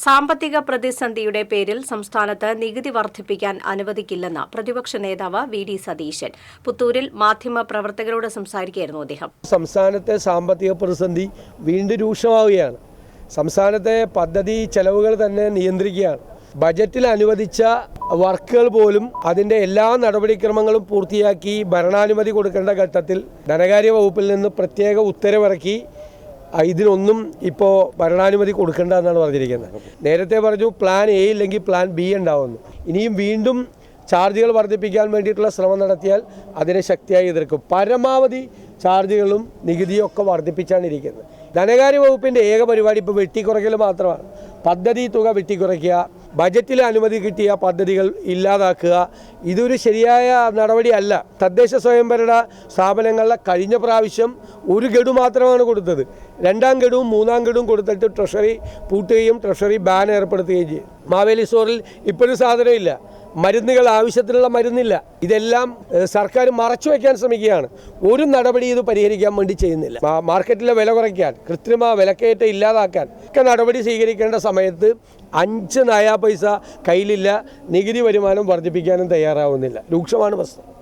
സാമ്പത്തിക പ്രതിസന്ധിയുടെ പേരിൽ സംസ്ഥാനത്ത് നികുതി വർദ്ധിപ്പിക്കാൻ അനുവദിക്കില്ലെന്ന് പ്രതിപക്ഷ നേതാവ് വി ഡി സതീശൻ. പുത്തൂരിൽ മാധ്യമ പ്രവർത്തകരോട് സംസാരിക്കുകയായിരുന്നു അദ്ദേഹം. സംസ്ഥാനത്തെ സാമ്പത്തിക പ്രതിസന്ധി വീണ്ടും രൂക്ഷമാവുകയാണ്. സംസ്ഥാനത്തെ പദ്ധതി ചെലവുകൾ തന്നെ നിയന്ത്രിക്കുകയാണ്. ബജറ്റിൽ അനുവദിച്ച വർക്കുകൾ പോലും അതിന്റെ എല്ലാ നടപടിക്രമങ്ങളും പൂർത്തിയാക്കി ഭരണാനുമതി കൊടുക്കേണ്ട ഘട്ടത്തിൽ ധനകാര്യ വകുപ്പിൽ നിന്ന് പ്രത്യേക ഉത്തരവിറക്കി ഇതിനൊന്നും ഇപ്പോൾ ഭരണാനുമതി കൊടുക്കേണ്ട എന്നാണ് പറഞ്ഞിരിക്കുന്നത്. നേരത്തെ പറഞ്ഞു പ്ലാൻ എ ഇല്ലെങ്കിൽ പ്ലാൻ ബി ഉണ്ടാവുന്നു. ഇനിയും വീണ്ടും ചാർജുകൾ വർദ്ധിപ്പിക്കാൻ വേണ്ടിയിട്ടുള്ള ശ്രമം നടത്തിയാൽ അതിനെ ശക്തിയായി എതിർക്കും. പരമാവധി ചാർജുകളും നികുതിയും ഒക്കെ വർദ്ധിപ്പിച്ചാണ് ഇരിക്കുന്നത്. ധനകാര്യ വകുപ്പിന്റെ ഏക പരിപാടി ഇപ്പോൾ വെട്ടിക്കുറയ്ക്കൽ മാത്രമാണ്. പദ്ധതി തുക വെട്ടിക്കുറയ്ക്കുക ബജറ്റിൽ അനുമതി കിട്ടിയ പദ്ധതികൾ ഇല്ലാതാക്കുക ഇതൊരു ശരിയായ നടപടിയല്ല. തദ്ദേശ സ്വയംഭരണ സ്ഥാപനങ്ങളിലെ കഴിഞ്ഞ പ്രാവശ്യം ഒരു ഗഡു മാത്രമാണ് കൊടുത്തത്. രണ്ടാം ഗഡുവും മൂന്നാം ഗഡുവും കൊടുത്തിട്ട് ട്രഷറി പൂട്ടുകയും ട്രഷറി ബാൻ ഏർപ്പെടുത്തുകയും ചെയ്യും മാവേലി സ്റ്റോറിൽ ഇപ്പോഴും സാധനമില്ല. മരുന്നുകൾ ആവശ്യത്തിനുള്ള മരുന്നില്ല. ഇതെല്ലാം സർക്കാർ മറച്ചു വയ്ക്കാൻ ശ്രമിക്കുകയാണ്. ഒരു നടപടി ഇത് പരിഹരിക്കാൻ വേണ്ടി ചെയ്യുന്നില്ല. മാർക്കറ്റിലെ വില കുറയ്ക്കാൻ കൃത്രിമ വിലക്കയറ്റം ഇല്ലാതാക്കാൻ ഒക്കെ നടപടി സ്വീകരിക്കേണ്ട സമയത്ത് അഞ്ച് നയാ പൈസ കയ്യിലില്ല നികുതി വരുമാനം വർദ്ധിപ്പിക്കാനും തയ്യാറാവുന്നില്ല. രൂക്ഷമാണ് പ്രശ്നം.